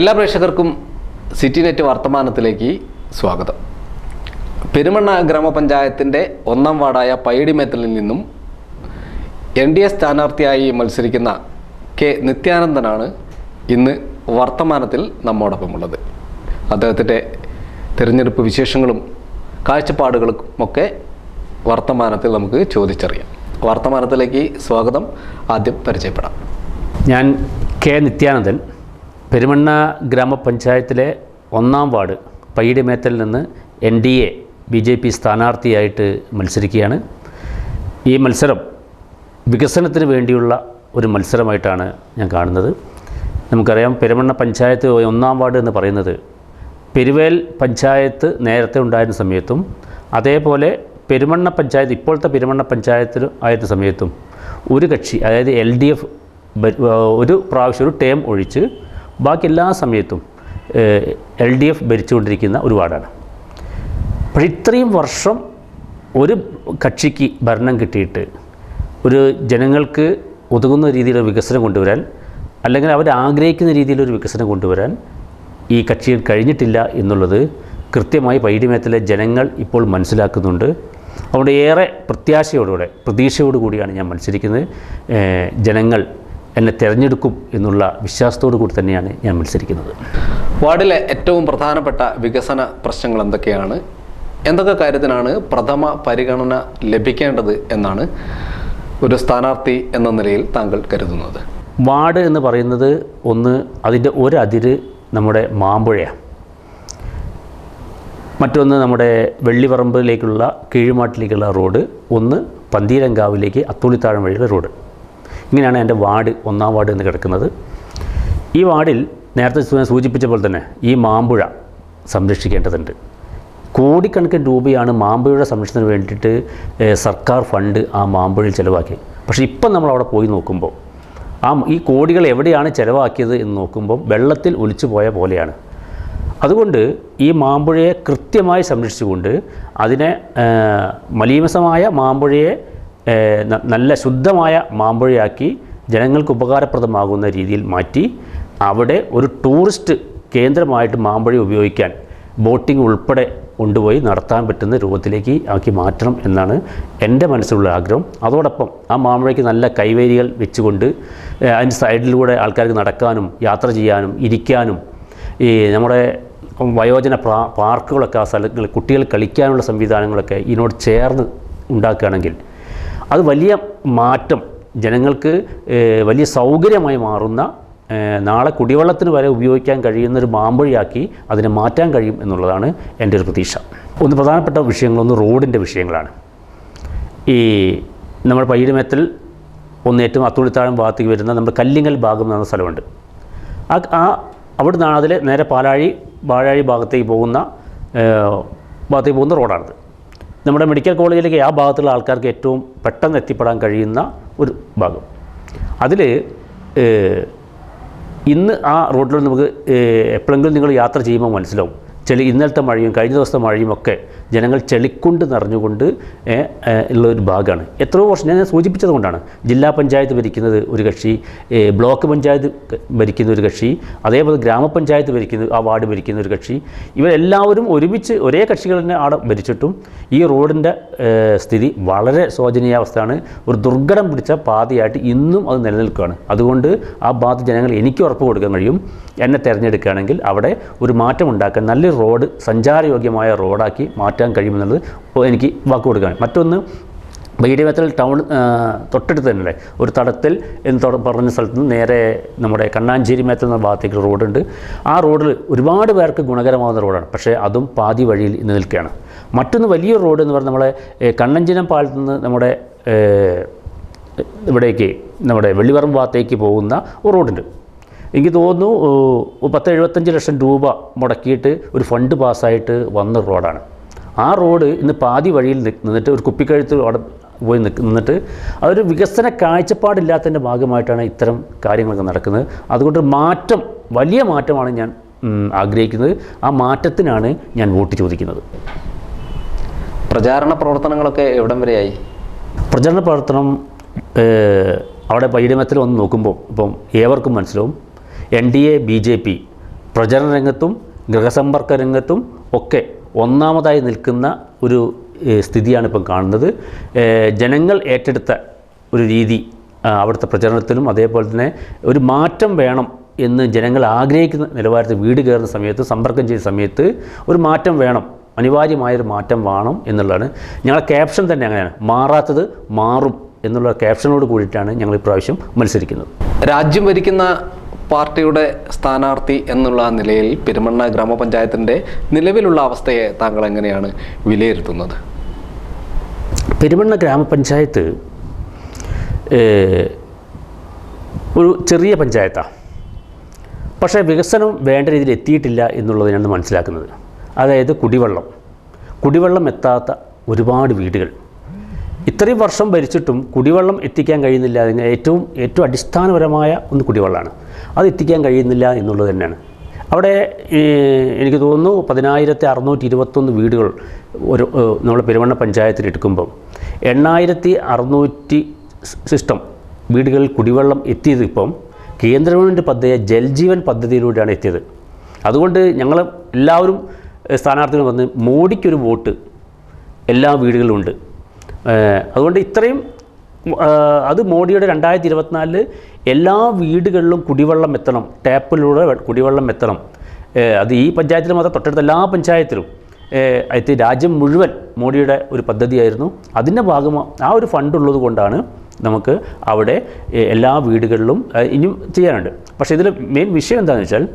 എല്ലാ പ്രേക്ഷകർക്കും city net വർത്തമാനത്തിലേക്ക് സ്വാഗതം. പെരുമണ്ണ ഗ്രാമപഞ്ചായത്തിന്റെ ഒന്നാം വാർഡായ പൈഡിമേത്തലിൽ നിന്നും എൻ ഡി എ സ്ഥാനാർത്ഥിയായി മത്സരിക്കുന്ന കെ നിത്യാനന്ദനാണ് ഇന്ന് വർത്തമാനത്തിൽ നമ്മോടൊപ്പമുള്ളത്. അദ്ദേഹത്തിന്റെ തിരഞ്ഞെടുപ്പ് വിശേഷങ്ങളും കാഴ്ചപ്പാടുകളും ഒക്കെ വർത്തമാനത്തിൽ നമുക്ക് ചോദിച്ചറിയാം. വർത്തമാനത്തിലേക്ക് സ്വാഗതം. ആദ്യം പരിചയപ്പെടാം. ഞാൻ കെ നിത്യാനന്ദൻ. പെരുമണ്ണ ഗ്രാമപഞ്ചായത്തിലെ ഒന്നാം വാർഡ് പയ്യടിമേത്തലിൽ നിന്ന് N D A B J P സ്ഥാനാർത്ഥിയായിട്ട് മത്സരിക്കുകയാണ്. ഈ മത്സരം വികസനത്തിന് വേണ്ടിയുള്ള ഒരു മത്സരമായിട്ടാണ് ഞാൻ കാണുന്നത്. നമുക്കറിയാം പെരുമണ്ണ പഞ്ചായത്ത് ഒന്നാം വാർഡ് എന്ന് പറയുന്നത് പെരുവേൽ പഞ്ചായത്ത് നേരത്തെ ഉണ്ടായിരുന്ന സമയത്തും അതേപോലെ പെരുമണ്ണ പഞ്ചായത്ത് ഇപ്പോഴത്തെ പെരുമണ്ണ പഞ്ചായത്തിൽ ആയിരുന്ന സമയത്തും ഒരു കക്ഷി അതായത് എൽ ഡി എഫ് ഒരു പ്രാവശ്യം ഒരു ടേം ഒഴിച്ച് ബാക്കി എല്ലാ സമയത്തും എൽ ഡി എഫ് ഭരിച്ചുകൊണ്ടിരിക്കുന്ന ഒരു വാർഡാണ് പക്ഷേ ഇത്രയും വർഷം ഒരു കക്ഷിക്ക് ഭരണം കിട്ടിയിട്ട് ഒരു ജനങ്ങൾക്ക് ഒതുങ്ങുന്ന രീതിയിലുള്ള വികസനം കൊണ്ടുവരാൻ അല്ലെങ്കിൽ അവർ ആഗ്രഹിക്കുന്ന രീതിയിലൊരു വികസനം കൊണ്ടുവരാൻ ഈ കക്ഷിയിൽ കഴിഞ്ഞിട്ടില്ല എന്നുള്ളത് കൃത്യമായി പൈഡിമേത്തിലെ ജനങ്ങൾ ഇപ്പോൾ മനസ്സിലാക്കുന്നുണ്ട്. അതുകൊണ്ട് ഏറെ പ്രത്യാശയോടുകൂടെ പ്രതീക്ഷയോടുകൂടിയാണ് ഞാൻ മത്സരിക്കുന്നത്. ജനങ്ങൾ എന്നെ തിരഞ്ഞെടുക്കും എന്നുള്ള വിശ്വാസത്തോടു കൂടി തന്നെയാണ് ഞാൻ മത്സരിക്കുന്നത്. വാർഡിലെ ഏറ്റവും പ്രധാനപ്പെട്ട വികസന പ്രശ്നങ്ങൾ എന്തൊക്കെയാണ്? എന്തൊക്കെ കാര്യത്തിനാണ് പ്രഥമ പരിഗണന ലഭിക്കേണ്ടത് എന്നാണ് ഒരു സ്ഥാനാർത്ഥി എന്ന നിലയിൽ താങ്കൾ കരുതുന്നത്? വാർഡ് എന്ന് പറയുന്നത് ഒന്ന് അതിന്റെ ഒരതിര് നമ്മുടെ മാമ്പുഴയാണ്. മറ്റൊന്ന് നമ്മുടെ വെള്ളിപറമ്പിലേക്കുള്ള കീഴുമാട്ടിലേക്കുള്ള റോഡ്. ഒന്ന് പന്തീരങ്കാവിലേക്ക് അത്തുള്ളിത്താഴം വഴിയുള്ള റോഡ്. ഇങ്ങനെയാണ് എന്റെ വാർഡ് ഒന്നാം വാർഡ് എന്ന് കിടക്കുന്നത്. ഈ വാർഡിൽ നേരത്തെ സൂചിപ്പിച്ച പോലെ തന്നെ ഈ മാമ്പുഴ സംരക്ഷിക്കേണ്ടതുണ്ട്. കോടിക്കണക്കിന് രൂപയാണ് മാമ്പുഴയുടെ സംരക്ഷണത്തിന് വേണ്ടിയിട്ട് സർക്കാർ ഫണ്ട് ആ മാമ്പുഴയിൽ ചിലവാക്കി. പക്ഷേ ഇപ്പം നമ്മൾ അവിടെ പോയി നോക്കുമ്പോൾ ആ ഈ കോടികൾ എവിടെയാണ് ചിലവാക്കിയത് എന്ന് നോക്കുമ്പോൾ വെള്ളത്തിൽ ഒലിച്ചു പോയ പോലെയാണ്. അതുകൊണ്ട് ഈ മാമ്പുഴയെ കൃത്യമായി സംരക്ഷിച്ചുകൊണ്ട് അതിനെ മലീമസമായ മാമ്പുഴയെ നല്ല ശുദ്ധമായ മാമ്പുഴയാക്കി ജനങ്ങൾക്ക് ഉപകാരപ്രദമാകുന്ന രീതിയിൽ മാറ്റി അവിടെ ഒരു ടൂറിസ്റ്റ് കേന്ദ്രമായിട്ട് മാമ്പുഴ ഉപയോഗിക്കാൻ ബോട്ടിംഗ് ഉൾപ്പെടെ കൊണ്ടുപോയി നടത്താൻ പറ്റുന്ന രൂപത്തിലേക്ക് ആക്കി മാറ്റണം എന്നാണ് എന്റെ മനസ്സിലുള്ള ആഗ്രഹം. അതോടൊപ്പം ആ മാമ്പഴയ്ക്ക് നല്ല കൈവേരികൾ വെച്ചുകൊണ്ട് അതിന്റെ സൈഡിലൂടെ ആൾക്കാർക്ക് നടക്കാനും യാത്ര ചെയ്യാനും ഇരിക്കാനും ഈ നമ്മുടെ വയോജന പാർക്കുകളൊക്കെ ആ സ്ഥലങ്ങൾ കുട്ടികൾ കളിക്കാനുള്ള സംവിധാനങ്ങളൊക്കെ ഇതിനോട് ചേർന്ന് ഉണ്ടാക്കുകയാണെങ്കിൽ അത് വലിയ മാറ്റം ജനങ്ങൾക്ക് വലിയ സൗകര്യമായി മാറുന്ന നാളെ കുടിവെള്ളത്തിന് വരെ ഉപയോഗിക്കാൻ കഴിയുന്ന ഒരു മാമ്പഴിയാക്കി അതിനെ മാറ്റാൻ കഴിയും എന്നുള്ളതാണ് എന്റെ ഒരു പ്രതീക്ഷ. ഒന്ന് പ്രധാനപ്പെട്ട വിഷയങ്ങളൊന്ന് റോഡിന്റെ വിഷയങ്ങളാണ്. ഈ നമ്മുടെ പയ്യരുമേത്തിൽ ഒന്ന് ഏറ്റവും അത്തുണിത്താഴം ഭാഗത്തേക്ക് വരുന്ന നമ്മുടെ കല്ലിങ്ങൽ ഭാഗം എന്ന് സ്ഥലമുണ്ട്. ആ ആ അവിടെ അതിൽ നേരെ പാലാഴി വാഴാഴി ഭാഗത്തേക്ക് പോകുന്ന ഭാഗത്തേക്ക് പോകുന്ന റോഡാണിത്. നമ്മുടെ മെഡിക്കൽ കോളേജിലേക്ക് ആ ഭാഗത്തുള്ള ആൾക്കാർക്ക് ഏറ്റവും പെട്ടെന്ന് എത്തിപ്പെടാൻ കഴിയുന്ന ഒരു ഭാഗം. അതിൽ ഇന്ന് ആ റോഡിൽ നമുക്ക് എപ്പോഴെങ്കിലും നിങ്ങൾ യാത്ര ചെയ്യുമ്പോൾ മനസ്സിലാവും. ചെളി ഇന്നലത്തെ മഴയും കഴിഞ്ഞ ദിവസത്തെ മഴയും ഒക്കെ ജനങ്ങൾ ചെളിക്കൊണ്ട് നിറഞ്ഞുകൊണ്ട് ഉള്ള ഒരു ഭാഗമാണ്. എത്രയോ വർഷം ഞാൻ സൂചിപ്പിച്ചത് കൊണ്ടാണ്. ജില്ലാ പഞ്ചായത്ത് ഭരിക്കുന്നത് ഒരു കക്ഷി ബ്ലോക്ക് പഞ്ചായത്ത് ഭരിക്കുന്ന ഒരു കക്ഷി അതേപോലെ ഗ്രാമപഞ്ചായത്ത് ഭരിക്കുന്ന ആ വാർഡ് ഭരിക്കുന്ന ഒരു കക്ഷി. ഇവരെല്ലാവരും ഒരുമിച്ച് ഒരേ കക്ഷികൾ തന്നെ ആടെ ഭരിച്ചിട്ടും ഈ റോഡിന്റെ സ്ഥിതി വളരെ ശോചനീയാവസ്ഥയാണ്. ഒരു ദുർഘടം പിടിച്ച പാതയായിട്ട് ഇന്നും അത് നിലനിൽക്കുകയാണ്. അതുകൊണ്ട് ആ ഭാഗത്ത് ജനങ്ങൾ എനിക്ക് ഉറപ്പ് കൊടുക്കാൻ കഴിയും. എന്നെ തിരഞ്ഞെടുക്കുകയാണെങ്കിൽ അവിടെ ഒരു മാറ്റം ഉണ്ടാക്കാൻ നല്ലൊരു റോഡ് സഞ്ചാരയോഗ്യമായ റോഡാക്കി മാറ്റാൻ കഴിയുമെന്നുള്ളത് എനിക്ക് വാക്ക് കൊടുക്കുകയാണ് മറ്റൊന്ന് ബൈഡിമേത്തൽ ടൗൺ തൊട്ടടുത്ത് തന്നെ ഒരു തടത്തിൽ എന്ന് പറഞ്ഞ സ്ഥലത്ത് നിന്ന് നേരെ നമ്മുടെ കണ്ണാഞ്ചേരി മേത്തൽ എന്ന ഭാഗത്തേക്ക് റോഡുണ്ട്. ആ റോഡിൽ ഒരുപാട് പേർക്ക് ഗുണകരമാകുന്ന റോഡാണ്. പക്ഷേ അതും പാതി വഴിയിൽ ഇന്ന് നിൽക്കുകയാണ്. മറ്റൊന്ന് വലിയൊരു റോഡ് എന്ന് പറഞ്ഞാൽ നമ്മളെ കണ്ണഞ്ചിനം പാലത്ത് നിന്ന് നമ്മുടെ ഇവിടേക്ക് നമ്മുടെ വെള്ളിവറം ഭാഗത്തേക്ക് പോകുന്ന ഒരു റോഡുണ്ട്. എനിക്ക് തോന്നുന്നു പത്ത് എഴുപത്തഞ്ച് ലക്ഷം രൂപ മുടക്കിയിട്ട് ഒരു ഫണ്ട് പാസ്സായിട്ട് വന്ന റോഡാണ്. ആ റോഡ് ഇന്ന് പാതി വഴിയിൽ നിന്നിട്ട് ഒരു കുപ്പിക്കഴുത്ത് അവിടെ പോയി നിന്നിട്ട് അതൊരു വികസന കാഴ്ചപ്പാടില്ലാത്തതിന്റെ ഭാഗമായിട്ടാണ് ഇത്തരം കാര്യങ്ങളൊക്കെ നടക്കുന്നത്. അതുകൊണ്ട് മാറ്റം വലിയ മാറ്റമാണ് ഞാൻ ആഗ്രഹിക്കുന്നത്. ആ മാറ്റത്തിനാണ് ഞാൻ വോട്ട് ചോദിക്കുന്നത്. പ്രചാരണ പ്രവർത്തനങ്ങളൊക്കെ എവിടം വരെയായി? പ്രചാരണ പ്രവർത്തനം അവിടെ പൈഡമത്തിൽ ഒന്ന് നോക്കുമ്പോൾ ഇപ്പം ഏവർക്കും മനസ്സിലാവും. N D A B J P പ്രചരണ രംഗത്തും ഗൃഹസമ്പർക്ക രംഗത്തും ഒക്കെ ഒന്നാമതായി നിൽക്കുന്ന ഒരു സ്ഥിതിയാണ് ഇപ്പം കാണുന്നത്. ജനങ്ങൾ ഏറ്റെടുത്ത ഒരു രീതി അവിടുത്തെ പ്രചരണത്തിലും അതേപോലെ തന്നെ ഒരു മാറ്റം വേണം എന്ന് ജനങ്ങൾ ആഗ്രഹിക്കുന്ന നിലവാരത്തിൽ വീട് കയറുന്ന സമയത്ത് സമ്പർക്കം ചെയ്ത സമയത്ത് ഒരു മാറ്റം വേണം അനിവാര്യമായൊരു മാറ്റം വേണം എന്നുള്ളതാണ്. ഞങ്ങളുടെ ക്യാപ്ഷൻ തന്നെ അങ്ങനെയാണ് മാറാത്തത് മാറും എന്നുള്ള ക്യാപ്ഷനോട് കൂടിയിട്ടാണ് ഞങ്ങൾ ഇപ്രാവശ്യം മത്സരിക്കുന്നത്. രാജ്യം ഭരിക്കുന്ന പാർട്ടിയുടെ സ്ഥാനാർത്ഥി എന്നുള്ള നിലയിൽ പെരുമണ്ണ ഗ്രാമപഞ്ചായത്തിന്റെ നിലവിലുള്ള അവസ്ഥയെ താങ്കൾ എങ്ങനെയാണ് വിലയിരുത്തുന്നത്? പെരുമണ്ണ ഗ്രാമപഞ്ചായത്ത് ഒരു ചെറിയ പഞ്ചായത്താണ് പക്ഷേ വികസനം വേണ്ട രീതിയിൽ എത്തിയിട്ടില്ല എന്നുള്ളതിനാണ് മനസ്സിലാക്കുന്നത്. അതായത് കുടിവെള്ളം. കുടിവെള്ളം എത്താത്ത ഒരുപാട് വീടുകൾ. ഇത്രയും വർഷം ഭരിച്ചിട്ടും കുടിവെള്ളം എത്തിക്കാൻ കഴിയുന്നില്ല അതിന് ഏറ്റവും ഏറ്റവും അടിസ്ഥാനപരമായ ഒന്ന് കുടിവെള്ളമാണ് അത് എത്തിക്കാൻ കഴിയുന്നില്ല എന്നുള്ളത് തന്നെയാണ്. അവിടെ എനിക്ക് തോന്നുന്നു പതിനായിരത്തി അറുന്നൂറ്റി ഇരുപത്തൊന്ന് വീടുകൾ ഒരു നമ്മുടെ പെരുവണ്ണ പഞ്ചായത്തിൽ എടുക്കുമ്പം എണ്ണായിരത്തി അറുന്നൂറ്റി സിസ്റ്റം വീടുകളിൽ കുടിവെള്ളം എത്തിയത് ഇപ്പം കേന്ദ്ര ഗവൺമെന്റ് പദ്ധതി ജൽജീവൻ പദ്ധതിയിലൂടെയാണ് എത്തിയത്. അതുകൊണ്ട് ഞങ്ങൾ എല്ലാവരും സ്ഥാനാർത്ഥികൾ വന്ന് മോഡിക്കൊരു വോട്ട് എല്ലാ വീടുകളിലും ഉണ്ട്. അതുകൊണ്ട് ഇത്രയും അത് മോഡിയുടെ രണ്ടായിരത്തി ഇരുപത്തിനാലിൽ എല്ലാ വീടുകളിലും കുടിവെള്ളം എത്തണം. ടാപ്പിലൂടെ കുടിവെള്ളം എത്തണം. അത് ഈ പഞ്ചായത്തിൽ മാത്രം തൊട്ടടുത്ത എല്ലാ പഞ്ചായത്തിലും. അത് രാജ്യം മുഴുവൻ മോഡിയുടെ ഒരു പദ്ധതിയായിരുന്നു. അതിന്റെ ഭാഗമാണ് ആ ഒരു ഫണ്ട് ഉള്ളത് കൊണ്ടാണ് നമുക്ക് അവിടെ എല്ലാ വീടുകളിലും ഇനിയും ചെയ്യാനുണ്ട്. പക്ഷേ ഇതിൽ മെയിൻ വിഷയം എന്താണെന്ന് വെച്ചാൽ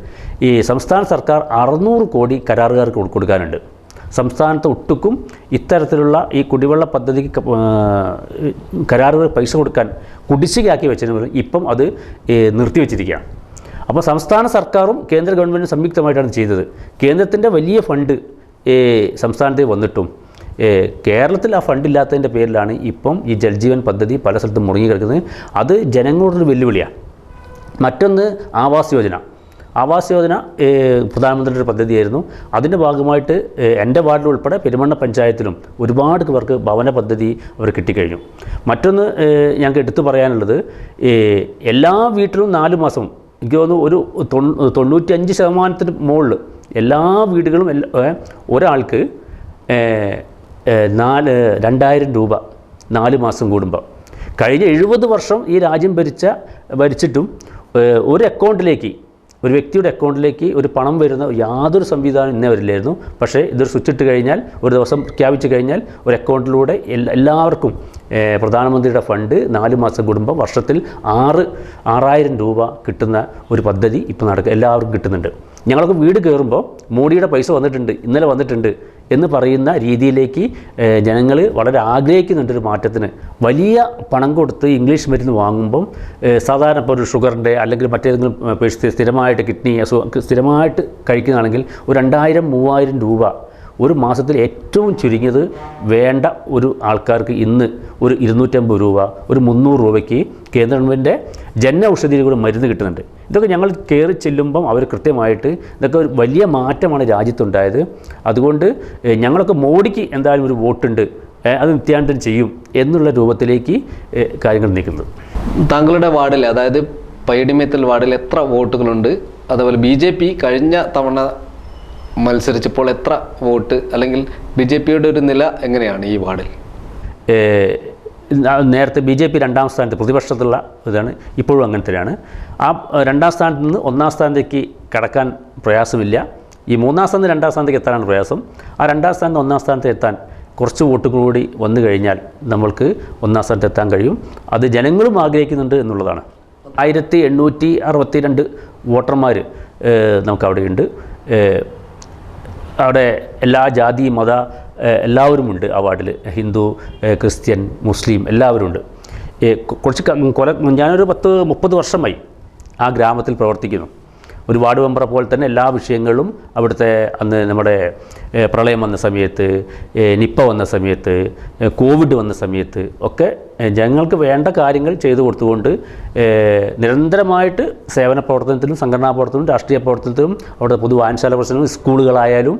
ഈ സംസ്ഥാന സർക്കാർ അറുന്നൂറ് കോടി കരാറുകാർക്ക് കൊടുക്കാനുണ്ട്. സംസ്ഥാനത്ത് ഒട്ടുക്കും ഇത്തരത്തിലുള്ള ഈ കുടിവെള്ള പദ്ധതിക്ക് കരാറുകൾ പൈസ കൊടുക്കാൻ കുടിശ്ശികയാക്കി വെച്ചതിന് പകരം ഇപ്പം അത് നിർത്തിവെച്ചിരിക്കുകയാണ്. അപ്പോൾ സംസ്ഥാന സർക്കാരും കേന്ദ്ര ഗവൺമെന്റും സംയുക്തമായിട്ടാണ് ചെയ്തത്. കേന്ദ്രത്തിന്റെ വലിയ ഫണ്ട് സംസ്ഥാനത്ത് വന്നിട്ടും കേരളത്തിൽ ആ ഫണ്ടില്ലാത്തതിന്റെ പേരിലാണ് ഇപ്പം ഈ ജൽജീവൻ പദ്ധതി പല സ്ഥലത്തും മുടങ്ങി കിടക്കുന്നത്. അത് ജനങ്ങളോടൊരു വെല്ലുവിളിയാണ്. മറ്റൊന്ന് ആവാസ് യോജന. ആവാസ് യോജന പ്രധാനമന്ത്രിയുടെ പദ്ധതിയായിരുന്നു. അതിന്റെ ഭാഗമായിട്ട് എന്റെ വാർഡിൽ ഉൾപ്പെടെ പെരുമണ്ണ പഞ്ചായത്തിലും ഒരുപാട് പേർക്ക് ഭവന പദ്ധതി അവർ കിട്ടിക്കഴിഞ്ഞു. മറ്റൊന്ന് ഞങ്ങൾക്ക് എടുത്തു പറയാനുള്ളത് എല്ലാ വീട്ടിലും നാല് മാസം എനിക്ക് തോന്നുന്നു ഒരു തൊണ്ണൂ- തൊണ്ണൂറ്റിയഞ്ച് ശതമാനത്തിന് മുകളിൽ എല്ലാ വീടുകളും ഒരാൾക്ക് നാല് രണ്ടായിരം രൂപ നാല് മാസം കൂടുമ്പോൾ. കഴിഞ്ഞ എഴുപത് വർഷം ഈ രാജ്യം ഭരിച്ച ഭരിച്ചിട്ടും ഒരു അക്കൗണ്ടിലേക്ക് ഒരു വ്യക്തിയുടെ അക്കൗണ്ടിലേക്ക് ഒരു പണം വരുന്ന യാതൊരു സംവിധാനം ഇന്നേ വരില്ലായിരുന്നു. പക്ഷേ ഇതൊരു സ്വിച്ച് ഇട്ട് കഴിഞ്ഞാൽ ഒരു ദിവസം പ്രഖ്യാപിച്ചു കഴിഞ്ഞാൽ ഒരു അക്കൗണ്ടിലൂടെ എല്ലാവർക്കും പ്രധാനമന്ത്രിയുടെ ഫണ്ട് നാല് മാസം കുടുംബം വർഷത്തിൽ ആറ് ആറായിരം രൂപ കിട്ടുന്ന ഒരു പദ്ധതി ഇപ്പോൾ നടക്കുക എല്ലാവർക്കും കിട്ടുന്നുണ്ട്. ഞങ്ങൾക്ക് വീട് കയറുമ്പോൾ മോഡിയുടെ പൈസ വന്നിട്ടുണ്ട് ഇന്നലെ വന്നിട്ടുണ്ട്. എന്ന് പറയുന്ന രീതിയിലേക്ക് ജനങ്ങൾ വളരെ ആഗ്രഹിക്കുന്നുണ്ടൊരു മാറ്റത്തിന്. വലിയ പണം കൊടുത്ത് ഇംഗ്ലീഷ് മരുന്ന് വാങ്ങുമ്പം സാധാരണ ഇപ്പോൾ ഒരു ഷുഗറിന്റെ അല്ലെങ്കിൽ മറ്റേതെങ്കിലും സ്ഥിരമായിട്ട് കിഡ്നി അസുഖം സ്ഥിരമായിട്ട് കഴിക്കുന്നതാണെങ്കിൽ ഒരു രണ്ടായിരം മൂവായിരം രൂപ ഒരു മാസത്തിൽ ഏറ്റവും ചുരുങ്ങിയത് വേണ്ട ഒരു ആൾക്കാർക്ക് ഇന്ന് ഒരു ഇരുന്നൂറ്റമ്പത് രൂപ ഒരു മുന്നൂറ് രൂപയ്ക്ക് കേന്ദ്ര ഗവൺമെന്റിന്റെ ജന ഔഷധിയിൽ കൂടെ മരുന്ന് കിട്ടുന്നുണ്ട്. ഇതൊക്കെ ഞങ്ങൾ കയറി ചെല്ലുമ്പം അവർ കൃത്യമായിട്ട് ഇതൊക്കെ ഒരു വലിയ മാറ്റമാണ് രാജ്യത്തുണ്ടായത്. അതുകൊണ്ട് ഞങ്ങളൊക്കെ മോഡിക്ക് എന്തായാലും ഒരു വോട്ടുണ്ട് അത് നിത്യാനന്തരം ചെയ്യും എന്നുള്ള രൂപത്തിലേക്ക് കാര്യങ്ങൾ നീക്കുന്നത്. താങ്കളുടെ വാർഡിൽ അതായത് പൈഡിമേത്തൽ വാർഡിൽ എത്ര വോട്ടുകളുണ്ട്? അതുപോലെ ബി കഴിഞ്ഞ തവണ മത്സരിച്ചപ്പോൾ എത്ര വോട്ട് അല്ലെങ്കിൽ ബി ജെ പിയുടെ ഒരു നില എങ്ങനെയാണ് ഈ വാർഡിൽ? നേരത്തെ ബി ജെ പി രണ്ടാം സ്ഥാനത്ത് പ്രതിപക്ഷത്തുള്ള ഇതാണ് ഇപ്പോഴും അങ്ങനെ തന്നെയാണ്. ആ രണ്ടാം സ്ഥാനത്ത് നിന്ന് ഒന്നാം സ്ഥാനത്തേക്ക് കടക്കാൻ പ്രയാസമില്ല. ഈ മൂന്നാം സ്ഥാനത്ത് രണ്ടാം സ്ഥാനത്തേക്ക് എത്താനാണ് പ്രയാസം. ആ രണ്ടാം സ്ഥാനത്ത് ഒന്നാം സ്ഥാനത്ത് എത്താൻ കുറച്ച് വോട്ടുകൾ കൂടി വന്നു കഴിഞ്ഞാൽ നമ്മൾക്ക് ഒന്നാം സ്ഥാനത്ത് എത്താൻ കഴിയും. അത് ജനങ്ങളും ആഗ്രഹിക്കുന്നുണ്ട് എന്നുള്ളതാണ്. ആയിരത്തി എണ്ണൂറ്റി അറുപത്തി രണ്ട് വോട്ടർമാർ നമുക്കവിടെയുണ്ട് അവിടെ എല്ലാ ജാതി മത എല്ലാവരുമുണ്ട് ആ വാർഡിൽ ഹിന്ദു ക്രിസ്ത്യൻ മുസ്ലിം എല്ലാവരുമുണ്ട്. കുറച്ച് കൊല ഞാനൊരു പത്ത് മുപ്പത് വർഷമായി ആ ഗ്രാമത്തിൽ പ്രവർത്തിക്കുന്നു. ഒരു വാർഡ് മെമ്പറെ പോലെ തന്നെ എല്ലാ വിഷയങ്ങളും അവിടുത്തെ അന്ന് നമ്മുടെ പ്രളയം വന്ന സമയത്ത് നിപ്പ വന്ന സമയത്ത് കോവിഡ് വന്ന സമയത്ത് ഒക്കെ ജനങ്ങൾക്ക് വേണ്ട കാര്യങ്ങൾ ചെയ്തു കൊടുത്തുകൊണ്ട് നിരന്തരമായിട്ട് സേവന പ്രവർത്തനത്തിലും സംഘടനാ പ്രവർത്തനത്തിലും രാഷ്ട്രീയ പ്രവർത്തനത്തിലും അവിടെ പൊതു വായനശാല പ്രവർത്തനവും സ്കൂളുകളായാലും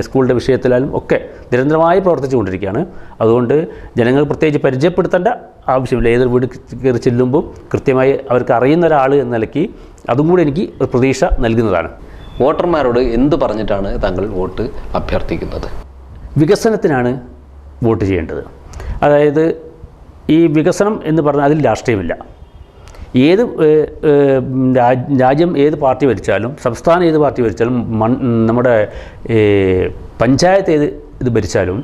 സ്കൂളിന്റെ വിഷയത്തിലായാലും ഒക്കെ നിരന്തരമായി പ്രവർത്തിച്ചുകൊണ്ടിരിക്കുകയാണ്. അതുകൊണ്ട് ജനങ്ങൾ പ്രത്യേകിച്ച് പരിചയപ്പെടുത്തേണ്ട ആവശ്യമില്ല. ഏതൊരു വീട് കയറി ചെല്ലുമ്പോൾ കൃത്യമായി അവർക്ക് അറിയുന്ന ഒരാൾ എന്ന നിലയ്ക്ക് അതും കൂടി എനിക്ക് ഒരു പ്രതീക്ഷ നൽകുന്നതാണ്. വോട്ടർമാരോട് എന്ത് പറഞ്ഞിട്ടാണ് താങ്കൾ വോട്ട് അഭ്യർത്ഥിക്കുന്നത്? വികസനത്തിനാണ് വോട്ട് ചെയ്യേണ്ടത്. അതായത് ഈ വികസനം എന്ന് പറഞ്ഞാൽ അതിൽ രാഷ്ട്രീയമില്ല. ഏത് രാജ്യം ഏത് പാർട്ടി ഭരിച്ചാലും സംസ്ഥാനം ഏത് പാർട്ടി ഭരിച്ചാലും മൺ നമ്മുടെ പഞ്ചായത്ത് ഏത് ഇത് ഭരിച്ചാലും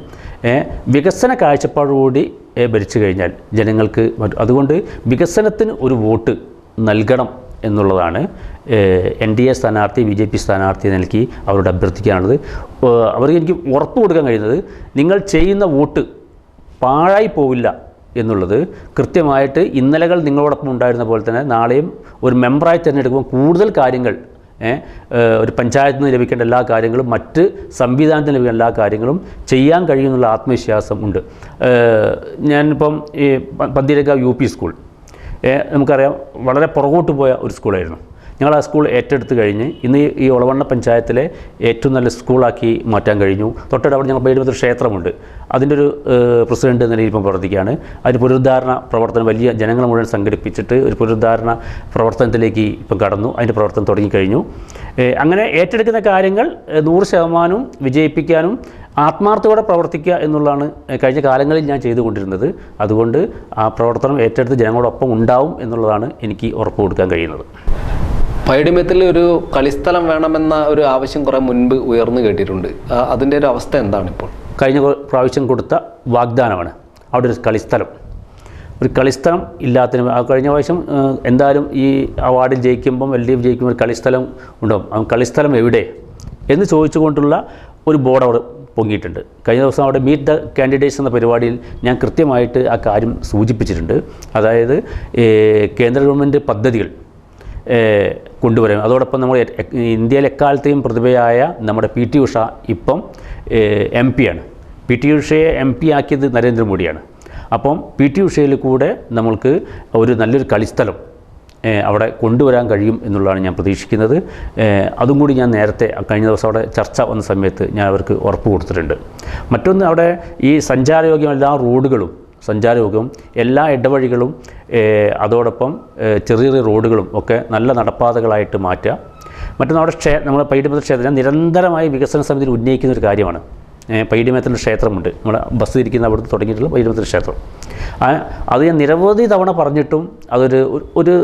വികസന കാഴ്ചപ്പാടോടുകൂടി ഏഹ്, ഭരിച്ചു കഴിഞ്ഞാൽ ജനങ്ങൾക്ക് അതുകൊണ്ട് വികസനത്തിന് ഒരു വോട്ട് നൽകണം എന്നുള്ളതാണ് എൻ ഡി എ സ്ഥാനാർത്ഥി ബി ജെ പി സ്ഥാനാർത്ഥി നൽകി അവരോട് അഭ്യർത്ഥിക്കാനുള്ളത്. അവർക്ക് എനിക്ക് ഉറപ്പ് കൊടുക്കാൻ കഴിയുന്നത് നിങ്ങൾ ചെയ്യുന്ന വോട്ട് പാഴായി പോവില്ല എന്നുള്ളത് കൃത്യമായിട്ട് ഇന്നലകൾ നിങ്ങളോടൊപ്പം ഉണ്ടായിരുന്ന പോലെ തന്നെ നാളെയും ഒരു മെമ്പറായി തിരഞ്ഞെടുക്കുമ്പോൾ കൂടുതൽ കാര്യങ്ങൾ ഒരു പഞ്ചായത്തിൽ നിന്ന് ലഭിക്കേണ്ട എല്ലാ കാര്യങ്ങളും മറ്റ് സംവിധാനത്തിൽ ലഭിക്കേണ്ട എല്ലാ കാര്യങ്ങളും ചെയ്യാൻ കഴിയുമെന്നുള്ള ആത്മവിശ്വാസം ഉണ്ട്. ഞാനിപ്പം ഈ പന്തിരക്ക യു പി സ്കൂൾ. നമുക്കറിയാം വളരെ പുറകോട്ട് പോയ ഒരു സ്കൂളായിരുന്നു. ഞങ്ങൾ ആ സ്കൂൾ ഏറ്റെടുത്ത് കഴിഞ്ഞ് ഇന്ന് ഈ- ഒളവണ്ണ പഞ്ചായത്തിലെ ഏറ്റവും നല്ല സ്കൂളാക്കി മാറ്റാൻ കഴിഞ്ഞു. തൊട്ടടുത്ത് ഞങ്ങൾ പേരുമൊരു ക്ഷേത്രമുണ്ട്. അതിന്റെ ഒരു പ്രസിഡന്റ് എന്ന നിലയിൽ ഇപ്പം പ്രവർത്തിക്കുകയാണ്. അതിന് പുനരുദ്ധാരണ പ്രവർത്തനം വലിയ ജനങ്ങൾ മുഴുവൻ സംഘടിപ്പിച്ചിട്ട് ഒരു പുനരുദ്ധാരണ പ്രവർത്തനത്തിലേക്ക് ഇപ്പം കടന്നു. അതിന്റെ പ്രവർത്തനം തുടങ്ങിക്കഴിഞ്ഞു അങ്ങനെ ഏറ്റെടുക്കുന്ന കാര്യങ്ങൾ നൂറ് ശതമാനവും വിജയിപ്പിക്കാനും ആത്മാർത്ഥയോടെ പ്രവർത്തിക്കുക എന്നുള്ളതാണ് കഴിഞ്ഞ കാലങ്ങളിൽ ഞാൻ ചെയ്തുകൊണ്ടിരുന്നത്. അതുകൊണ്ട് ആ പ്രവർത്തനം ഏറ്റെടുത്ത് ജനങ്ങളോടൊപ്പം ഉണ്ടാവും എന്നുള്ളതാണ് എനിക്ക് ഉറപ്പ് കൊടുക്കാൻ കഴിയുന്നത്. പൈഡിമ്യത്തിൽ ഒരു കളിസ്ഥലം വേണമെന്ന ഒരു ആവശ്യം കുറേ മുൻപ് ഉയർന്നു കേട്ടിട്ടുണ്ട്. അതിന്റെ ഒരു അവസ്ഥ എന്താണ് ഇപ്പോൾ കഴിഞ്ഞ പ്രാവശ്യം കൊടുത്ത വാഗ്ദാനമാണ്. അവിടെ ഒരു കളിസ്ഥലം. ഒരു കളിസ്ഥലം ഇല്ലാത്തതിന് ആ കഴിഞ്ഞ പ്രാവശ്യം എന്തായാലും ഈ അവാർഡിൽ ജയിക്കുമ്പം എൽ ഡി എഫ് ജയിക്കുമ്പോൾ ഒരു കളിസ്ഥലം ഉണ്ടാവും കളിസ്ഥലം എവിടെ? എന്ന് ചോദിച്ചുകൊണ്ടുള്ള ഒരു ബോർഡ് അവിടെ പൊങ്ങിയിട്ടുണ്ട്. കഴിഞ്ഞ ദിവസം അവിടെ മീറ്റ് ദ കാൻഡിഡേറ്റ്സ് എന്ന പരിപാടിയിൽ ഞാൻ കൃത്യമായിട്ട് ആ കാര്യം സൂചിപ്പിച്ചിട്ടുണ്ട്. അതായത് കേന്ദ്ര ഗവൺമെന്റ് പദ്ധതികൾ കൊണ്ടുവരും അതോടൊപ്പം നമ്മൾ ഇന്ത്യയിലെ എക്കാലത്തെയും പ്രതിഭയായ നമ്മുടെ പി ടി ഉഷ ഇപ്പം എം ആണ്. പി ടി ഉഷയെ എം പി ആക്കിയത് നരേന്ദ്രമോദിയാണ്. അപ്പം പി ടി ഉഷയിൽ കൂടെ നമ്മൾക്ക് ഒരു നല്ലൊരു കളിസ്ഥലം അവിടെ കൊണ്ടുവരാൻ കഴിയും എന്നുള്ളതാണ് ഞാൻ പ്രതീക്ഷിക്കുന്നത്. അതും കൂടി ഞാൻ നേരത്തെ കഴിഞ്ഞ ദിവസം അവിടെ ചർച്ച വന്ന സമയത്ത് ഞാൻ അവർക്ക് ഉറപ്പ് കൊടുത്തിട്ടുണ്ട്. മറ്റൊന്ന് അവിടെ ഈ സഞ്ചാരയോഗ്യം എല്ലാ റോഡുകളും സഞ്ചാരയോഗ്യവും എല്ലാ ഇടവഴികളും അതോടൊപ്പം ചെറിയ ചെറിയ റോഡുകളും ഒക്കെ നല്ല നടപ്പാതകളായിട്ട് മാറ്റുക. മറ്റൊന്ന് അവിടെ ക്ഷേ നമ്മുടെ പൈഡിമേത്ര ക്ഷേത്രം നിരന്തരമായി വികസന സമിതിയിൽ ഉന്നയിക്കുന്ന ഒരു കാര്യമാണ്. പൈഡിമേത്ര ക്ഷേത്രമുണ്ട്. നമ്മുടെ ബസ് ഇരിക്കുന്ന അവിടുന്ന് തുടങ്ങിയിട്ടുള്ള പൈഡിമേത്ര ക്ഷേത്രം. അത് ഞാൻ നിരവധി തവണ പറഞ്ഞിട്ടും അതൊരു ഒരു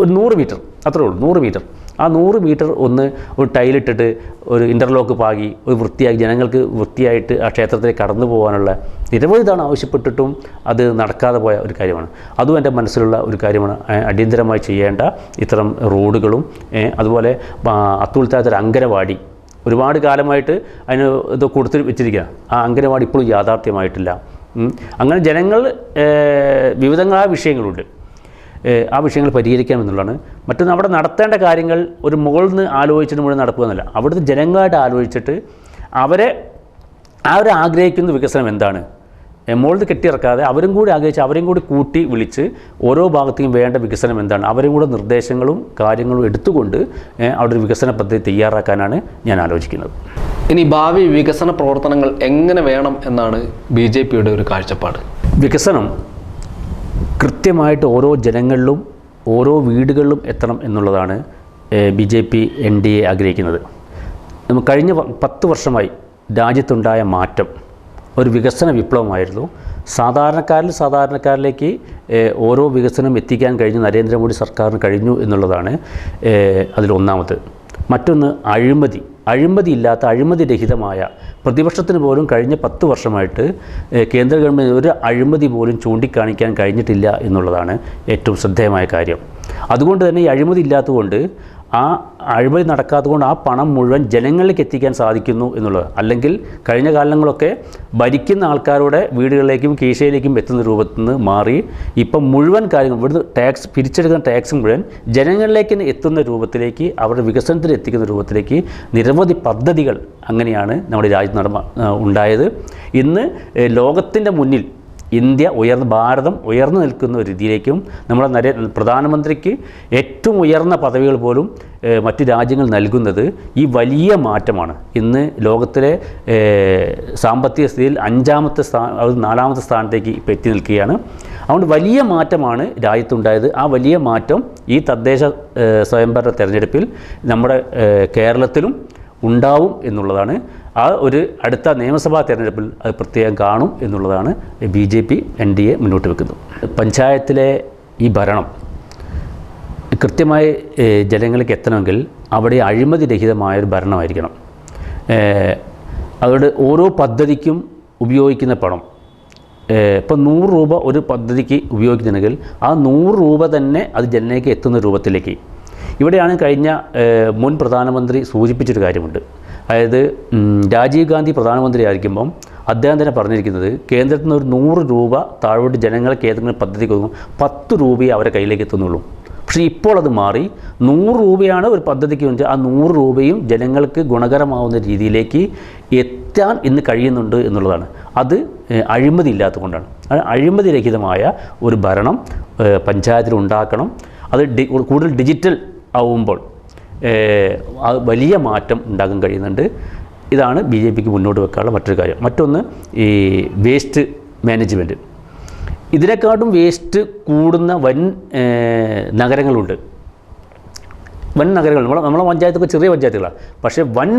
ഒരു നൂറ് മീറ്റർ അത്രേ ഉള്ളൂ നൂറ് മീറ്റർ. ആ നൂറ് മീറ്റർ ഒന്ന് ഒരു ടൈലിട്ടിട്ട് ഒരു ഇന്റർലോക്ക് പാകി ഒരു വൃത്തിയാക്കി ജനങ്ങൾക്ക് വൃത്തിയായിട്ട് ആ ക്ഷേത്രത്തിലേക്ക് കടന്നു പോകാനുള്ള നിരവധി തവണ ആവശ്യപ്പെട്ടിട്ടും അത് നടക്കാതെ പോയ ഒരു കാര്യമാണ്. അതും എന്റെ മനസ്സിലുള്ള ഒരു കാര്യമാണ്. അടിയന്തരമായി ചെയ്യേണ്ട ഇത്തരം റോഡുകളും അതുപോലെ അത്തുൽത്താത്തൊരു അങ്കനവാടി. ഒരുപാട് കാലമായിട്ട് അതിന് ഇത് കൊടുത്ത് വെച്ചിരിക്കുക ആ അങ്കനവാടി ഇപ്പോഴും യാഥാർത്ഥ്യമായിട്ടില്ല. അങ്ങനെ ജനങ്ങൾ വിവിധങ്ങളായ വിഷയങ്ങളുണ്ട്. ആ വിഷയങ്ങൾ പരിഹരിക്കാമെന്നുള്ളതാണ് മറ്റൊന്ന് അവിടെ നടത്തേണ്ട കാര്യങ്ങൾ ഒരു മുകളിൽ നിന്ന് ആലോചിച്ചിട്ട് മുഴുവൻ നടക്കുക എന്നല്ല. അവിടുത്തെ ജനങ്ങളായിട്ട് ആലോചിച്ചിട്ട് അവരെ അവർ ആഗ്രഹിക്കുന്ന വികസനം എന്താണ്? മുകളിൽ കെട്ടിയിറക്കാതെ അവരും കൂടി ആഗ്രഹിച്ച് അവരെയും കൂടി കൂട്ടി വിളിച്ച് ഓരോ ഭാഗത്തേക്കും വേണ്ട വികസനം എന്താണ്? അവരും കൂടെ നിർദ്ദേശങ്ങളും കാര്യങ്ങളും എടുത്തുകൊണ്ട് അവിടെ ഒരു വികസന പദ്ധതി തയ്യാറാക്കാനാണ് ഞാൻ ആലോചിക്കുന്നത്. ഇനി ഭാവി വികസന പ്രവർത്തനങ്ങൾ എങ്ങനെ വേണം എന്നാണ് ബി ജെ പിയുടെ ഒരു കാഴ്ചപ്പാട്? വികസനം കൃത്യമായിട്ട് ഓരോ ജനങ്ങളിലും ഓരോ വീടുകളിലും എത്തണം എന്നുള്ളതാണ് B J P N D A ആഗ്രഹിക്കുന്നത്. കഴിഞ്ഞ പത്ത് വർഷമായി രാജ്യത്തുണ്ടായ മാറ്റം ഒരു വികസന വിപ്ലവമായിരുന്നു. സാധാരണക്കാരിൽ സാധാരണക്കാരിലേക്ക് ഓരോ വികസനം എത്തിക്കാൻ കഴിഞ്ഞു നരേന്ദ്രമോദി സർക്കാരിന് കഴിഞ്ഞു എന്നുള്ളതാണ് അതിലൊന്നാമത് മറ്റൊന്ന് അഴിമതി. അഴിമതി ഇല്ലാത്ത അഴിമതി രഹിതമായ പ്രതിപക്ഷത്തിന് പോലും കഴിഞ്ഞ പത്ത് വർഷമായിട്ട് കേന്ദ്ര ഗവൺമെന്റ് ഒരു അഴിമതി പോലും ചൂണ്ടിക്കാണിക്കാൻ കഴിഞ്ഞിട്ടില്ല എന്നുള്ളതാണ് ഏറ്റവും ശ്രദ്ധേയമായ കാര്യം. അതുകൊണ്ട് തന്നെ ഈ അഴിമതി ഇല്ലാത്തതുകൊണ്ട് ആ അഴിമതി നടക്കാത്തതുകൊണ്ട് ആ പണം മുഴുവൻ ജനങ്ങളിലേക്ക് എത്തിക്കാൻ സാധിക്കുന്നു എന്നുള്ളത്. അല്ലെങ്കിൽ കഴിഞ്ഞ കാലങ്ങളൊക്കെ ഭരിക്കുന്ന ആൾക്കാരുടെ വീടുകളിലേക്കും കീശയിലേക്കും എത്തുന്ന രൂപത്തിൽ നിന്ന് മാറി ഇപ്പം മുഴുവൻ കാര്യങ്ങൾ ഇവിടുന്ന് ടാക്സ് പിരിച്ചെടുക്കുന്ന ടാക്സ് മുഴുവൻ ജനങ്ങളിലേക്ക് എത്തുന്ന രൂപത്തിലേക്ക് അവരുടെ വികസനത്തിൽ എത്തിക്കുന്ന രൂപത്തിലേക്ക് നിരവധി പദ്ധതികൾ അങ്ങനെയാണ് നമ്മുടെ രാജ്യത്ത് നടന്ന ഉണ്ടായത്. ഇന്ന് ലോകത്തിന്റെ മുന്നിൽ ഇന്ത്യ ഉയർന്ന ഭാരതം ഉയർന്നു നിൽക്കുന്ന ഒരു രീതിയിലേക്കും നമ്മുടെ നരേ പ്രധാനമന്ത്രിക്ക് ഏറ്റവും ഉയർന്ന പദവികൾ പോലും മറ്റ് രാജ്യങ്ങൾ നൽകുന്നത് ഈ വലിയ മാറ്റമാണ്. ഇന്ന് ലോകത്തിലെ സാമ്പത്തിക സ്ഥിതിയിൽ അഞ്ചാമത്തെ സ്ഥാ നാലാമത്തെ സ്ഥാനത്തേക്ക് ഇപ്പോൾ എത്തി നിൽക്കുകയാണ്. അതുകൊണ്ട് വലിയ മാറ്റമാണ് രാജ്യത്തുണ്ടായത്. ആ വലിയ മാറ്റം ഈ തദ്ദേശ സ്വയംഭരണ തെരഞ്ഞെടുപ്പിൽ നമ്മുടെ കേരളത്തിലും ഉണ്ടാവും എന്നുള്ളതാണ് ആ ഒരു അടുത്ത നിയമസഭാ തെരഞ്ഞെടുപ്പിൽ അത് പ്രത്യേകം കാണും എന്നുള്ളതാണ് B J P N D A മുന്നോട്ട് വെക്കുന്നത്. പഞ്ചായത്തിലെ ഈ ഭരണം കൃത്യമായി ജനങ്ങളിലേക്ക് എത്തണമെങ്കിൽ അവിടെ അഴിമതി രഹിതമായ ഒരു ഭരണമായിരിക്കണം. അതുകൊണ്ട് ഓരോ പദ്ധതിക്കും ഉപയോഗിക്കുന്ന പണം ഇപ്പം നൂറ് രൂപ ഒരു പദ്ധതിക്ക് ഉപയോഗിക്കുന്നുണ്ടെങ്കിൽ ആ നൂറ് രൂപ തന്നെ അത് ജനനേക്ക് എത്തുന്ന രൂപത്തിലേക്ക്. ഇവിടെയാണ് കഴിഞ്ഞ മുൻ പ്രധാനമന്ത്രി സൂചിപ്പിച്ചൊരു കാര്യമുണ്ട്. അതായത് രാജീവ് ഗാന്ധി പ്രധാനമന്ത്രി ആയിരിക്കുമ്പം അദ്ദേഹം തന്നെ പറഞ്ഞിരിക്കുന്നത് കേന്ദ്രത്തിൽ നിന്ന് ഒരു നൂറ് രൂപ താഴോട്ട് ജനങ്ങളെ ഏതെങ്കിലും പദ്ധതി കൊടുക്കും. പത്ത് രൂപയെ അവരെ കയ്യിലേക്ക് എത്തുന്നുള്ളൂ. പക്ഷേ ഇപ്പോൾ അത് മാറി നൂറ് രൂപയാണ് ഒരു പദ്ധതിക്ക് വെച്ചാൽ ആ നൂറ് രൂപയും ജനങ്ങൾക്ക് ഗുണകരമാവുന്ന രീതിയിലേക്ക് എത്താൻ ഇന്ന് കഴിയുന്നുണ്ട് എന്നുള്ളതാണ്. അത് അഴിമതി ഇല്ലാത്തതുകൊണ്ടാണ്. കൊണ്ടാണ് അഴിമതി രഹിതമായ ഒരു ഭരണം പഞ്ചായത്തിൽ ഉണ്ടാക്കണം. അത് കൂടുതൽ ഡിജിറ്റൽ ആവുമ്പോൾ വലിയ മാറ്റം ഉണ്ടാക്കാൻ കഴിയുന്നുണ്ട്. ഇതാണ് ബി ജെ പിക്ക് മുന്നോട്ട് വെക്കാനുള്ള മറ്റൊരു കാര്യം. മറ്റൊന്ന് ഈ വേസ്റ്റ് മാനേജ്മെന്റ് ഇതിനെക്കാട്ടും വേസ്റ്റ് കൂടുന്ന വൻ നഗരങ്ങളുണ്ട്. വൻ നഗരങ്ങൾ. നമ്മളെ നമ്മളെ പഞ്ചായത്തൊക്കെ ചെറിയ പഞ്ചായത്തുകളാണ്. പക്ഷേ വൻ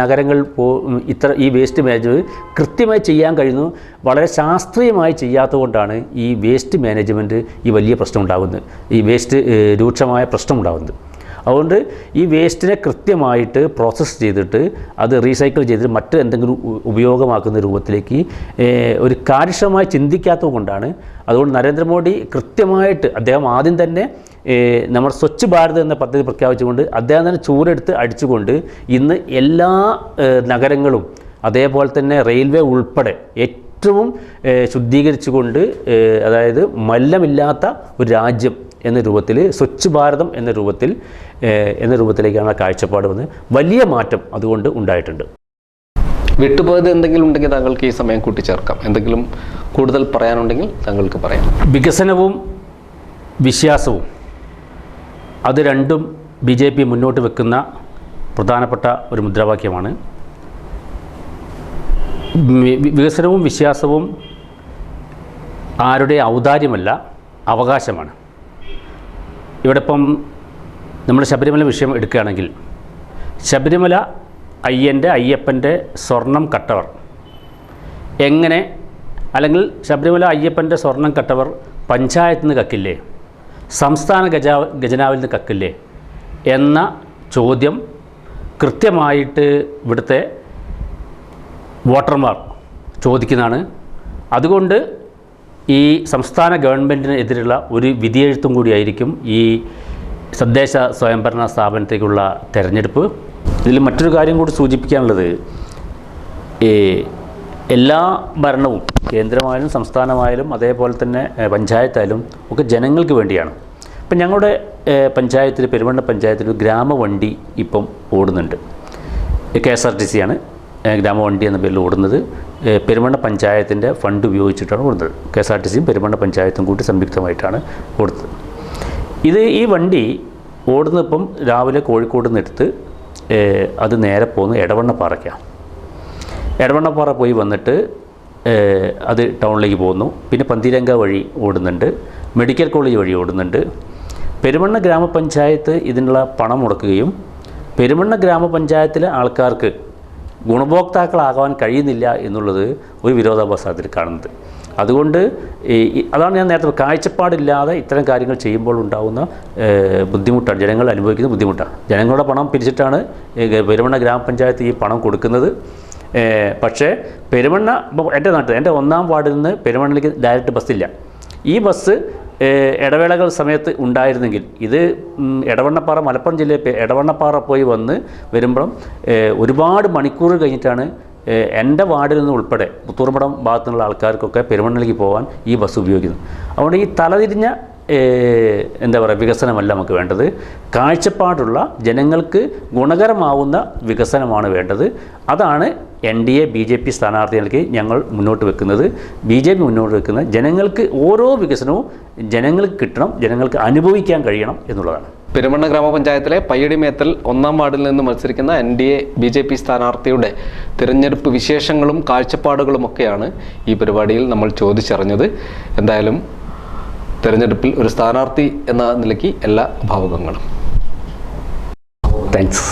നഗരങ്ങൾ പോ ഇത്ര ഈ വേസ്റ്റ് മാനേജ്മെന്റ് കൃത്യമായി ചെയ്യാൻ കഴിയുന്നു. വളരെ ശാസ്ത്രീയമായി ചെയ്യാത്തതുകൊണ്ടാണ് ഈ വേസ്റ്റ് മാനേജ്മെന്റ് ഈ വലിയ പ്രശ്നം ഉണ്ടാകുന്നത്. ഈ വേസ്റ്റ് രൂക്ഷമായ പ്രശ്നം ഉണ്ടാകുന്നത്. അതുകൊണ്ട് ഈ വേസ്റ്റിനെ കൃത്യമായിട്ട് പ്രോസസ്സ് ചെയ്തിട്ട് അത് റീസൈക്കിൾ ചെയ്തിട്ട് മറ്റ് എന്തെങ്കിലും ഉപയോഗമാക്കുന്ന രൂപത്തിലേക്ക് ഒരു കാര്യക്ഷമമായി ചിന്തിക്കാത്തത് കൊണ്ടാണ്. അതുകൊണ്ട് നരേന്ദ്രമോദി കൃത്യമായിട്ട് അദ്ദേഹം ആദ്യം തന്നെ നമ്മുടെ സ്വച്ഛ് ഭാരത് എന്ന പദ്ധതി പ്രഖ്യാപിച്ചുകൊണ്ട് അദ്ദേഹം തന്നെ ചൂരെടുത്ത് അടിച്ചുകൊണ്ട് ഇന്ന് എല്ലാ നഗരങ്ങളും അതേപോലെ തന്നെ റെയിൽവേ ഉൾപ്പെടെ ഏറ്റവും ശുദ്ധീകരിച്ചുകൊണ്ട് അതായത് മല്ലമില്ലാത്ത ഒരു രാജ്യം എന്ന രൂപത്തിൽ സ്വച്ഛ് ഭാരതം എന്ന രൂപത്തിൽ എന്ന രൂപത്തിലേക്കാണ് ആ കാഴ്ചപ്പാട് വന്ന് വലിയ മാറ്റം അതുകൊണ്ട് ഉണ്ടായിട്ടുണ്ട്. വിട്ടുപോയത് എന്തെങ്കിലും ഉണ്ടെങ്കിൽ താങ്കൾക്ക് ഈ സമയം കൂട്ടിച്ചേർക്കാം. എന്തെങ്കിലും കൂടുതൽ പറയാനുണ്ടെങ്കിൽ താങ്കൾക്ക് പറയാം. വികസനവും വിശ്വാസവും അത് രണ്ടും ബി ജെ പി മുന്നോട്ട് വെക്കുന്ന പ്രധാനപ്പെട്ട ഒരു മുദ്രാവാക്യമാണ്. വികസനവും വിശ്വാസവും ആരുടെ ഔദാര്യമല്ല അവകാശമാണ്. ഇവിടെ ഇപ്പം നമ്മൾ ശബരിമല വിഷയം എടുക്കുകയാണെങ്കിൽ ശബരിമല അയ്യന്റെ അയ്യപ്പന്റെ സ്വർണം കട്ടവർ. എങ്ങനെ? അല്ലെങ്കിൽ ശബരിമല അയ്യപ്പന്റെ സ്വർണം കട്ടവർ പഞ്ചായത്തിൽ നിന്ന് കക്കില്ലേ? സംസ്ഥാന ഗജാ ഖജനാവിൽ നിന്ന് കക്കില്ലേ? എന്ന ചോദ്യം കൃത്യമായിട്ട് ഇവിടുത്തെ വോട്ടർമാർ ചോദിക്കുന്നതാണ്. അതുകൊണ്ട് ഈ സംസ്ഥാന ഗവൺമെന്റിനെതിരുള്ള ഒരു വിധിയെഴുത്തും കൂടിയായിരിക്കും ഈ തദ്ദേശ സ്വയംഭരണ സ്ഥാപനത്തേക്കുള്ള തെരഞ്ഞെടുപ്പ്. ഇതിൽ മറ്റൊരു കാര്യം കൂടി സൂചിപ്പിക്കാനുള്ളത് എല്ലാ ഭരണവും കേന്ദ്രമായാലും സംസ്ഥാനമായാലും അതേപോലെ തന്നെ പഞ്ചായത്തായാലും ഒക്കെ ജനങ്ങൾക്ക് വേണ്ടിയാണ്. ഇപ്പം ഞങ്ങളുടെ പഞ്ചായത്തിൽ പെരുമണ്ണ പഞ്ചായത്തിൽ ഗ്രാമവണ്ടി ഇപ്പം ഓടുന്നുണ്ട്. കെ എസ് ആർ ടി സിയാണ്. ഗ്രാമവണ്ടി എന്ന പേരിൽ ഓടുന്നത്. പെരുമണ്ണ പഞ്ചായത്തിന്റെ ഫണ്ട് ഉപയോഗിച്ചിട്ടാണ് ഓടുന്നത്. കെ എസ് ആർ ടി സിയും പെരുമണ്ണ പഞ്ചായത്തും കൂടി സംയുക്തമായിട്ടാണ് ഓടുന്നത്. ഇത് ഈ വണ്ടി ഓടുന്നപ്പം രാവിലെ കോഴിക്കോട് നിന്ന് എടുത്ത് അത് നേരെ പോകുന്ന എടവണ്ണപ്പാറയ്ക്കാണ് എടവണ്ണപ്പാറ പോയി വന്നിട്ട് അത് ടൗണിലേക്ക് പോകുന്നു പിന്നെ പന്തിരങ്ക വഴി ഓടുന്നുണ്ട് മെഡിക്കൽ കോളേജ് വഴി ഓടുന്നുണ്ട്. പെരുമണ്ണ ഗ്രാമപഞ്ചായത്ത് ഇതിനുള്ള പണം മുടക്കുകയും പെരുമണ്ണ ഗ്രാമപഞ്ചായത്തിലെ ആൾക്കാർക്ക് ഗുണഭോക്താക്കളാകാൻ കഴിയുന്നില്ല എന്നുള്ളത് ഒരു വിരോധാഭാസത്തിൽ കാണുന്നത്. അതുകൊണ്ട് അതാണ് ഞാൻ നേരത്തെ കാഴ്ചപ്പാടില്ലാതെ ഇത്തരം കാര്യങ്ങൾ ചെയ്യുമ്പോൾ ഉണ്ടാകുന്ന ബുദ്ധിമുട്ടാണ്. ജനങ്ങൾ അനുഭവിക്കുന്ന ബുദ്ധിമുട്ടാണ്. ജനങ്ങളുടെ പണം പിരിച്ചിട്ടാണ് പെരുമണ്ണ ഗ്രാമപഞ്ചായത്ത് ഈ പണം കൊടുക്കുന്നത്. പക്ഷേ പെരുമണ്ണ എന്റെ നാട്ടിൽ എന്റെ ഒന്നാം വാർഡിൽ നിന്ന് പെരുമണ്ണയിലേക്ക് ഡയറക്റ്റ് ബസ്സില്ല ഈ ബസ് ഇടവേളകൾ സമയത്ത് ഉണ്ടായിരുന്നെങ്കിൽ ഇത് ഇടവണ്ണപ്പാറ മലപ്പുറം ജില്ലയിൽ ഇടവണ്ണപ്പാറ പോയി വന്ന് വരുമ്പോൾ ഒരുപാട് മണിക്കൂർ കഴിഞ്ഞിട്ടാണ് എന്റെ വാർഡിൽ നിന്ന് ഉൾപ്പെടെ പുത്തൂർമടം ഭാഗത്തു നിന്നുള്ള ആൾക്കാർക്കൊക്കെ പെരുമണ്ണിലേക്ക് പോകാൻ ഈ ബസ് ഉപയോഗിക്കുന്നു. അതുകൊണ്ട് ഈ തലതിരിഞ്ഞ എന്താ പറയുക വികസനമല്ല നമുക്ക് വേണ്ടത്. കാഴ്ചപ്പാടുള്ള ജനങ്ങൾക്ക് ഗുണകരമാവുന്ന വികസനമാണ് വേണ്ടത്. അതാണ് N D A B J P സ്ഥാനാർത്ഥികൾക്ക് ഞങ്ങൾ മുന്നോട്ട് വെക്കുന്നത്. ബി ജെ പി മുന്നോട്ട് വെക്കുന്നത് ജനങ്ങൾക്ക് ഓരോ വികസനവും ജനങ്ങൾക്ക് കിട്ടണം ജനങ്ങൾക്ക് അനുഭവിക്കാൻ കഴിയണം എന്നുള്ളതാണ്. പെരുമണ്ണ ഗ്രാമപഞ്ചായത്തിലെ പയ്യടിമേത്തൽ ഒന്നാം വാർഡിൽ നിന്ന് മത്സരിക്കുന്ന N D A B J P സ്ഥാനാർത്ഥിയുടെ തിരഞ്ഞെടുപ്പ് വിശേഷങ്ങളും കാഴ്ചപ്പാടുകളുമൊക്കെയാണ് ഈ പരിപാടിയിൽ നമ്മൾ ചോദിച്ചറിഞ്ഞത്. എന്തായാലും തിരഞ്ഞെടുപ്പിൽ ഒരു സ്ഥാനാർത്ഥി എന്ന നിലയ്ക്ക് എല്ലാ ഭാവുകങ്ങളും. താങ്ക്സ്